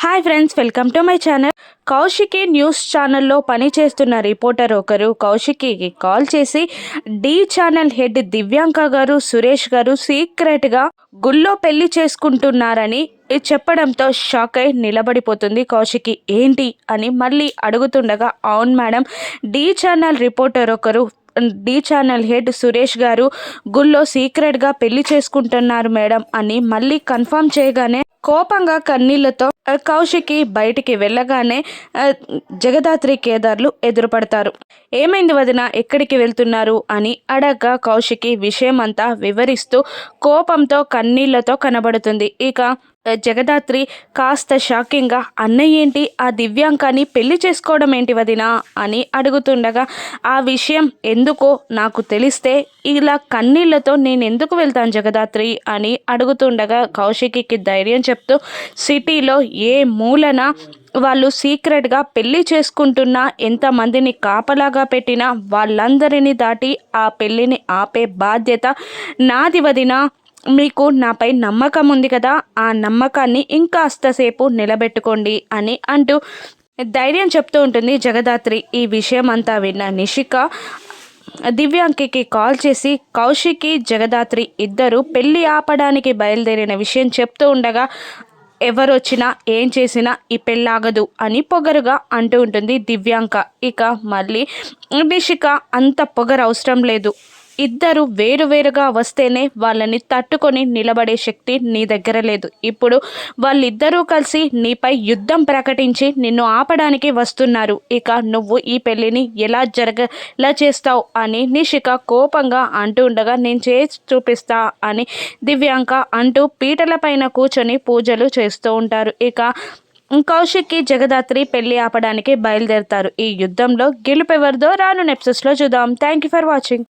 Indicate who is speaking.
Speaker 1: Hi friends welcome to my channel Kaushiki news ఛానల్లో పనిచేస్తున్న reporter ఒకరు కౌశికీకి కాల్ చేసి డి ఛానల్ హెడ్ దివ్యాంక గారు సురేష్ గారు సీక్రెట్గా గుళ్ళో పెళ్ళి చేసుకుంటున్నారని చెప్పడంతో షాక్ అయి నిలబడిపోతుంది కౌశికి. ఏంటి అని మళ్ళీ అడుగుతుండగా అవును మేడం డి ఛానల్ రిపోర్టర్ ఒకరు డి ఛానల్ హెడ్ సురేష్ గారు గుళ్ళో సీక్రెట్గా పెళ్ళి చేసుకుంటున్నారు మేడం అని మళ్ళీ కన్ఫర్మ్ చేయగానే కోపంగా కన్నీళ్ళతో కౌశికి బయటికి వెళ్ళగానే జగదాత్రి కేదార్లు ఎదురుపడతారు. ఏమైంది వదిన ఎక్కడికి వెళ్తున్నారు? అని అడగ్గా కౌశికి విషయమంతా వివరిస్తూ కోపంతో కన్నీళ్ళతో కనబడుతుంది. ఇక జగదాత్రి కాస్త షాకింగ్గా అన్నయ్య ఏంటి? ఆ దివ్యాంకాన్ని పెళ్ళి చేసుకోవడం ఏంటి వదినా? అని అడుగుతుండగా ఆ విషయం ఎందుకో నాకు తెలిస్తే ఇలా కన్నీళ్ళతో నేను ఎందుకు వెళ్తాను జగదాత్రి? అని అడుగుతుండగా కౌశికి ధైర్యం చెప్తూ సిటీలో ఏ మూలన వాళ్ళు సీక్రెట్గా పెళ్ళి చేసుకుంటున్నా ఎంతమందిని కాపలాగా పెట్టినా వాళ్ళందరినీ దాటి ఆ పెళ్ళిని ఆపే బాధ్యత నాది వదినా. మీకు నాపై నమ్మకం ఉంది కదా ఆ నమ్మకాన్ని ఇంకాస్తసేపు నిలబెట్టుకోండి అని అంటూ ధైర్యం చెప్తూ ఉంటుంది జగదాత్రి. ఈ విషయం అంతా విన్న నిషిక దివ్యాంకికి కాల్ చేసి కౌశికి జగదాత్రి ఇద్దరు పెళ్ళి ఆపడానికి బయలుదేరిన విషయం చెప్తూ ఉండగా ఎవరొచ్చినా ఏం చేసినా ఈ పెళ్ళాగదు అని పొగరుగా అంటూ ఉంటుంది దివ్యాంక. ఇక మళ్ళీ నిషిక అంత పొగరు అవసరం లేదు. ఇద్దరు వేరువేరుగా వస్తేనే వాళ్ళని తట్టుకొని నిలబడే శక్తి నీ దగ్గర లేదు. ఇప్పుడు వాళ్ళిద్దరూ కలిసి నీపై యుద్ధం ప్రకటించి నిన్ను ఆపడానికి వస్తున్నారు. ఇక నువ్వు ఈ పెళ్ళిని ఎలా జరగలా చేస్తావు అని నిషిక కోపంగా అంటూ ఉండగా నేను చేసి చూపిస్తా అని దివ్యాంక అంటూ పీటల పైన కూర్చొని పూజలు చేస్తూ ఉంటారు. ఇక కౌశిక్కి జగదాత్రి పెళ్ళి ఆపడానికి బయలుదేరుతారు. ఈ యుద్ధంలో గెలుపెవరిదో రాను నెప్సెస్లో చూద్దాం. Thank you for watching.